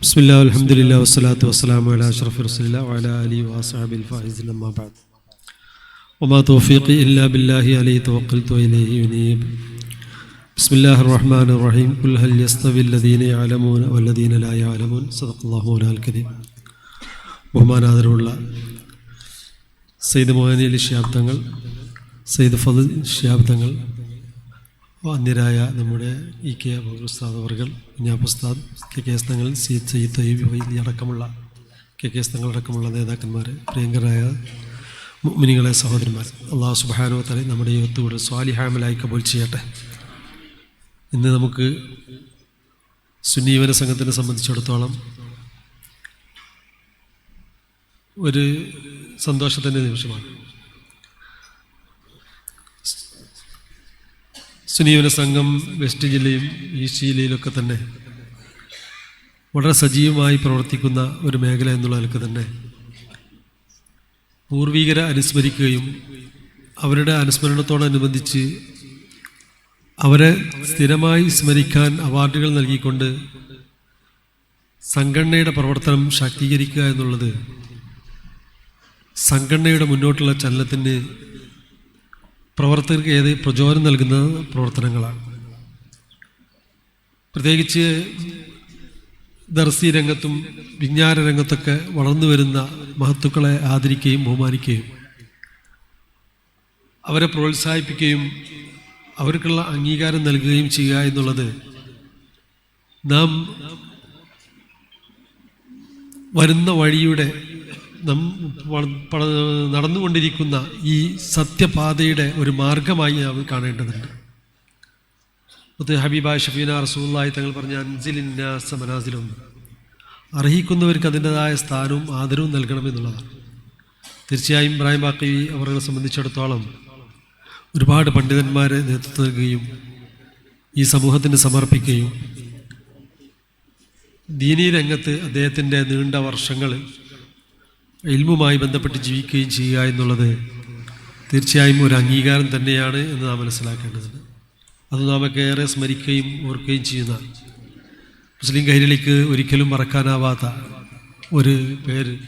ബിസ്മില്ലാ അലഹമുല്ലാ വസ്സലാത്തു വസ്സലാമു അലാ അഷ്റഫി റസൂലില്ലാ വഅലാ അലിഹി വസഹബിൽ ഫായിസിൻ അമ്മാ ബഅദ്. വമാ തൗഫീഖി ഇല്ലാ ബില്ലാഹി അലൈഹി തവക്കൽതു ഇലൈഹി ഉനീബ് ബിസ്മില്ലാഹിർ റഹ്മാനിർ റഹീം. ഖുൽ ഹൽ യസ്തവി അല്ലദീന വല്ലദീന ലാ യഅലമൂൻ. സദഖല്ലാഹു അലാൽ കരീം. ബഹുമാനാദരവുള്ള സയ്യിദ് മോഹനി അലി ശാബ്ദങ്ങൾ സയ്യിദ് ഫദൽ ശാബ്ദങ്ങൾ അന്യരായ നമ്മുടെ ഇ കെ പ്രസ്താദ് അവർകൾ കുഞ്ഞാപ്രസ്താദ് കെ കെ എസ് തങ്ങൾ സി സയ്യിദ് തയ്യബ് അടക്കമുള്ള കെ കെ എസ് തങ്ങൾ അടക്കമുള്ള നേതാക്കന്മാർ പ്രിയങ്കരായ മിനികളെ സഹോദരന്മാർ അള്ളാഹു സുബാനോ നമ്മുടെ യുവത്തോട് സ്വാലിഹാമലായി കബൂൽ ചെയ്യട്ടെ. ഇന്ന് നമുക്ക് സുന്നീവന സംഘത്തിനെ സംബന്ധിച്ചിടത്തോളം ഒരു സന്തോഷത്തിന്റെ നിമിഷമാണ്. സുനീവന സംഘം വെസ്റ്റ് ജില്ലയും ഈസ്റ്റ് ജില്ലയിലൊക്കെ തന്നെ വളരെ സജീവമായി പ്രവർത്തിക്കുന്ന ഒരു മേഖല എന്നുള്ള നിലയ്ക്ക് തന്നെ പൂർവീകരെ അനുസ്മരിക്കുകയും അവരുടെ അനുസ്മരണത്തോടനുബന്ധിച്ച് അവരെ സ്ഥിരമായി സ്മരിക്കാൻ അവാർഡുകൾ നൽകിക്കൊണ്ട് സംഘടനയുടെ പ്രവർത്തനം ശാക്തീകരിക്കുക എന്നുള്ളത് സംഘടനയുടെ മുന്നോട്ടുള്ള ചലനത്തിന് പ്രവർത്തകർക്ക് ഏത് പ്രചോദനം നൽകുന്ന പ്രവർത്തനങ്ങളാണ്. പ്രത്യേകിച്ച് ദർസി രംഗത്തും വിജ്ഞാന രംഗത്തൊക്കെ വളർന്നു വരുന്ന മഹത്തുക്കളെ ആദരിക്കുകയും ബഹുമാനിക്കുകയും അവരെ പ്രോത്സാഹിപ്പിക്കുകയും അവർക്കുള്ള അംഗീകാരം നൽകുകയും ചെയ്യുക എന്നുള്ളത് നാം വരുന്ന വഴിയുടെ നടന്നുകൊണ്ടിരിക്കുന്ന ഈ സത്യപാതയുടെ ഒരു മാർഗമായി നാം കാണേണ്ടതുണ്ട്. മുത്ത് ഹബീബ ഷഫീന റസൂല്ലായി തങ്ങൾ പറഞ്ഞ അൻസിലിന്നാസ മനാസിലും അർഹിക്കുന്നവർക്ക് അതിന്റെതായ സ്ഥാനവും ആദരവും നൽകണമെന്നുള്ളതാണ് തീർച്ചയായും ഇബ്രാഹിം ബാക്കി അവരെ സംബന്ധിച്ചിടത്തോളം ഒരുപാട് പണ്ഡിതന്മാരെ നേതൃത്വം നൽകുകയും ഈ സമൂഹത്തിന് സമർപ്പിക്കുകയും ദീനീ രംഗത്ത് അദ്ദേഹത്തിന്റെ നീണ്ട വർഷങ്ങൾ ഇൽമുമായി ബന്ധപ്പെട്ട് ജീവിക്കുകയും ചെയ്യുക എന്നുള്ളത് തീർച്ചയായും ഒരു അംഗീകാരം തന്നെയാണ് എന്ന് നാം മനസ്സിലാക്കേണ്ടതുണ്ട് അത് നാമൊക്കെ ഏറെ സ്മരിക്കുകയും ഓർക്കുകയും ചെയ്യുന്ന മുസ്ലിം കൈരളിക്ക് ഒരിക്കലും മറക്കാനാവാത്ത ഒരു പേര്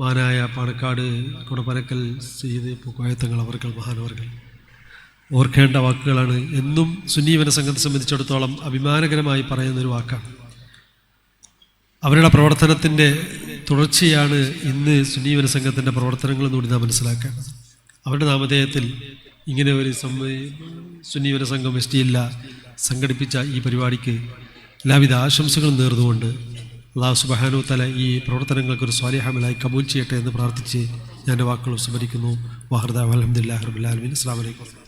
മാനായ പാണക്കാട് കുടപ്പനക്കൽ ചെയ്ത് പൂക്കോയത്തങ്ങൾ അവർകൾ മഹാനവർകൾ ഓർക്കേണ്ട വാക്കുകളാണ്. എന്നും സുന്നീവന സംഘത്തെ സംബന്ധിച്ചിടത്തോളം അഭിമാനകരമായി പറയുന്നൊരു വാക്കാണ്. അവരുടെ പ്രവർത്തനത്തിന്റെ തുടർച്ചയാണ് ഇന്ന് സുനീവര സംഘത്തിന്റെ പ്രവർത്തനങ്ങൾ കൂടി നാം മനസ്സിലാക്കേണ്ടത്. അവരുടെ നാമധേയത്തിൽ ഇങ്ങനെ ഒരു സുനീവര സംഘം എസ് ടി ഇല്ല സംഘടിപ്പിച്ച ഈ പരിപാടിക്ക് എല്ലാവിധ ആശംസകളും നേർന്നുകൊണ്ട് അള്ളാഹു സുബഹാനു തല ഈ പ്രവർത്തനങ്ങൾക്കൊരു സ്വാലിഹാമലായി കബൂൽ ചെയ്യട്ടെ എന്ന് പ്രാർത്ഥിച്ച് ഞാൻ വാക്കുകൾ സ്മരിക്കുന്നു. വാഹൃദ അലഹമുല്ലാ റബുല്ലാലമീൻ അസ്സാം വലൈക്കും